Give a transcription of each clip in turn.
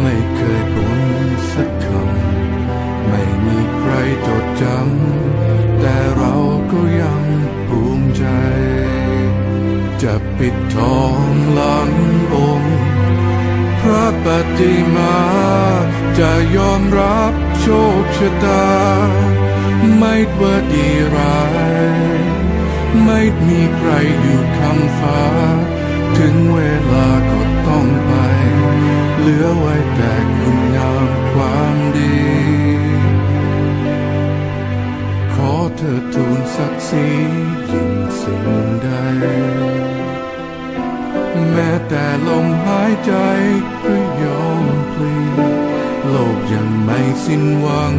ไม่เคยบ่นสักคำ ไม่มีใครจดจำ แต่เราก็ยังภูมิใจ จะปิดทองหลังองค์ พระปฏิมา จะยอมรับโชคชะตา ไม่ว่าดีร้าย ไม่มีใครอยู่คำฟ้า ถึงเวลาก็ต้องไป เหลือไว้แต่คุณงามความดี ขอเธอทูลศักดิ์ศรียิ่งสิ่งใด แม้แต่ลมหายใจก็ยอมพลีโลกยังไม่สิ้นหวัง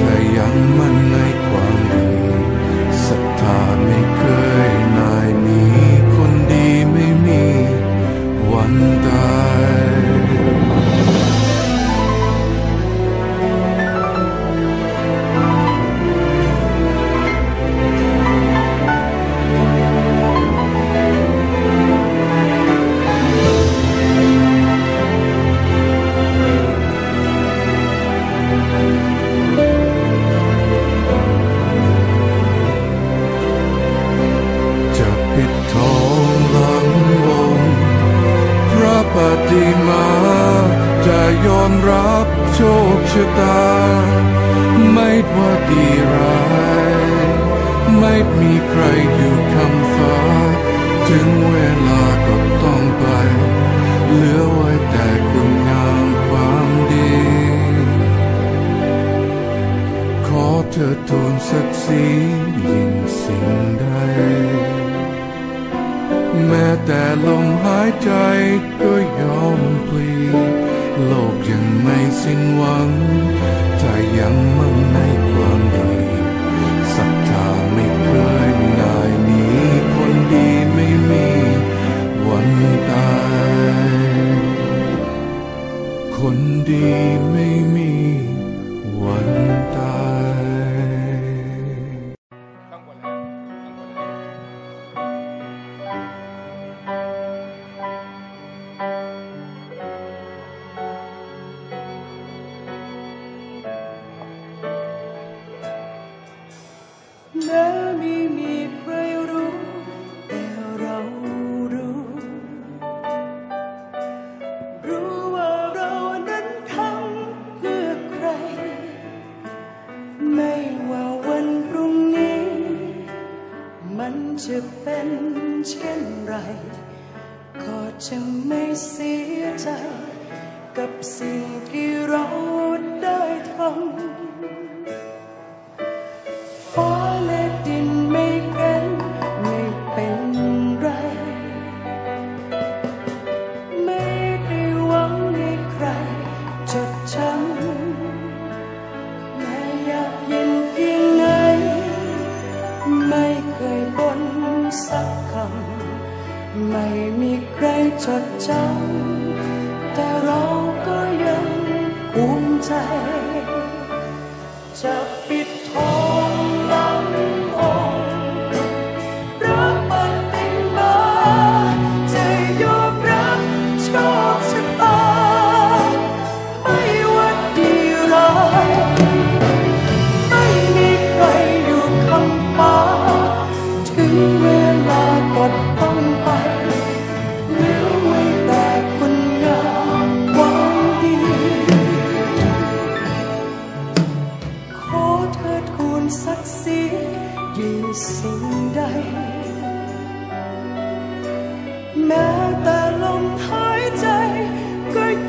ถ้ายังมั่นในความ โชคชะตา ไม่ว่าดีร้าย ไม่มีใครอยู่คำฟ้า ถึงเวลาก็ต้องไป เหลือไว้แต่คุณงามความดี ขอเธอทูลศักดิ์ศรียิ่งสิ่งใด แม้แต่ลมหายใจก็ยอมพลี โลกยังไม่สิ้นหวัง ถ้ายังมั่นในความดีศรัทธาไม่เคยนายมีคนดีไม่มีวันตาย คนดีไม่มี แม้ไม่มีใครรู้แต่เรารู้ รู้ว่าเรานั้นทำเพื่อใคร ไม่ว่าวันพรุ่งนี้ มันจะเป็นเช่นไร ก็จะไม่เสียใจ กับสิ่งที่เราได้ทำ จะ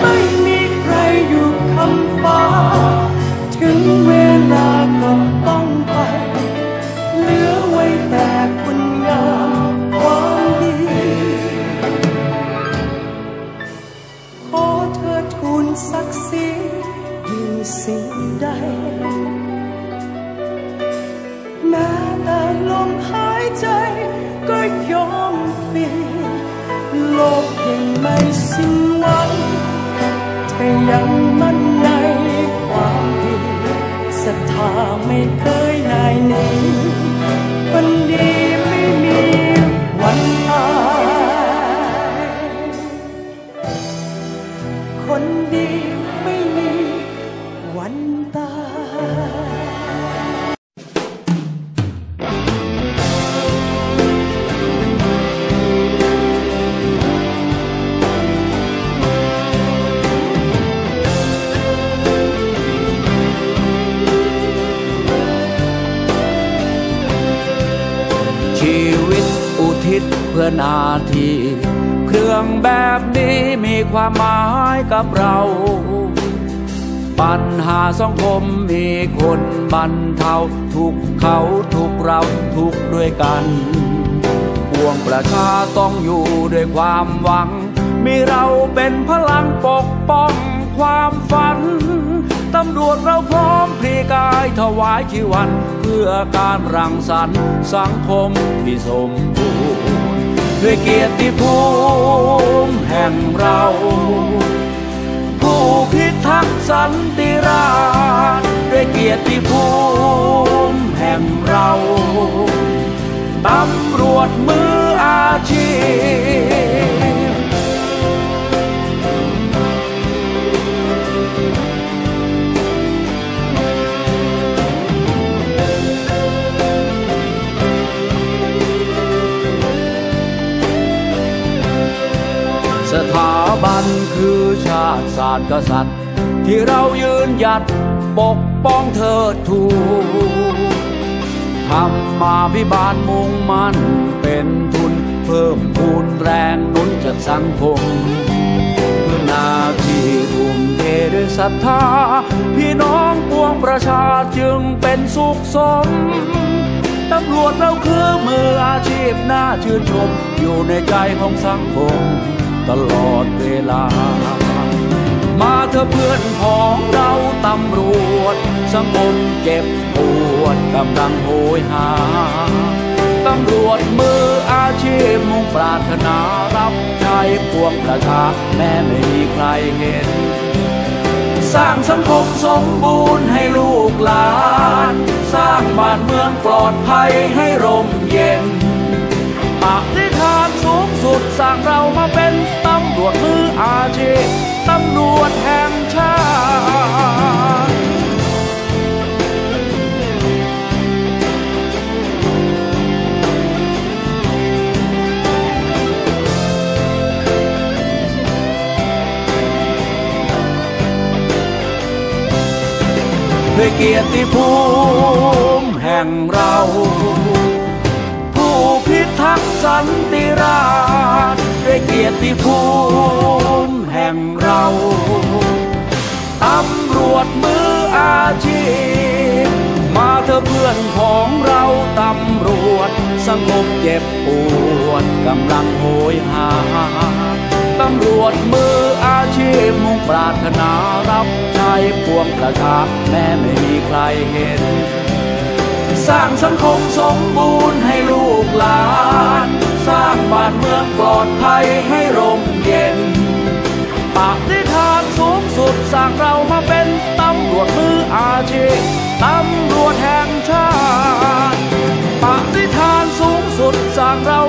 ไม่มีใครอยู่คำฟ้า ถึงเวลาก็ต้องไป เหลือไว้แต่คุณงามความดี ขอเธอทูลศักดิ์ศรียิ่งสิ่งใดแม้แต่ลมหาย ไเพื่อนาที เครื่องแบบนี้มีความหมายกับเรา ปัญหาสังคมมีคนบรรเทาทุกเขาทุกเราทุกด้วยกันปวงประชาต้องอยู่ด้วยความหวัง มีเราเป็นพลังปกป้องความฝันตำรวจเราพร้อมพลีกายถวายชีวัน เพื่อการรังสรรค์สังคมที่สมบูรณ์ ด้วยเกียรติภูมิแห่งเรา ผู้พิทักษ์สันติราษฎร์ด้วยเกียรติภูมิแห่งเราตำรวจมืออาชีพ ติศากษัตริย์ ที่เรายืนหยัดปกป้องเธอทูทำมาพิบาลมุ่งมั่นเป็นทุนเพิ่มพูนแรงนุนจากสังคมเพื่อนาที่ทุ่มเทด้วยศรัทธา พี่น้องปวงประชาจึงเป็นสุขสมตำรวจเราคือมืออาชีพน่าชื่นชม อยู่ในใจของสังคมตลอดเวลา มาเธอเพื่อนของเราตำรวจสังคมเจ็บปวดกำลังโหยหาตำรวจมืออาชีพมุ่งปรารถนารับใช้พวงประชาแม้ไม่มีใครเห็น สร้างสังคมสมบูรณ์ให้ลูกหลาน สร้างบ้านเมืองปลอดภัยให้ร่มเย็นปฏิฐานสูงสุดสร้างเรามาเป็นำรวจมืออาชีพตำรวจแห่งชาติ ด้วยเกียรติภูมิแห่งเรา ผู้พิทักษ์สัน รารด้วยเกียรติภูมิแห่งเราตำรวจมืออาชีพ มาเธอเพื่อนของเราตำรวจ สงบเจ็บปวดกำลังโหยหาตำรวจมืออาชีพมุ่งปรารถนารับใช้ปวงประชาแม้ไม่มีใครเห็น สร้างสังคมสมบูรณ์ให้ลูกหลาน สร้างบ้านเมืองปลอดภัยให้ร่มเย็นปากทิทานสูงสุดสร้างเรามาเป็นตำรวจมืออาชีพตำรวจแห่งชาติปากทิทานสูงสุดสร้างเรา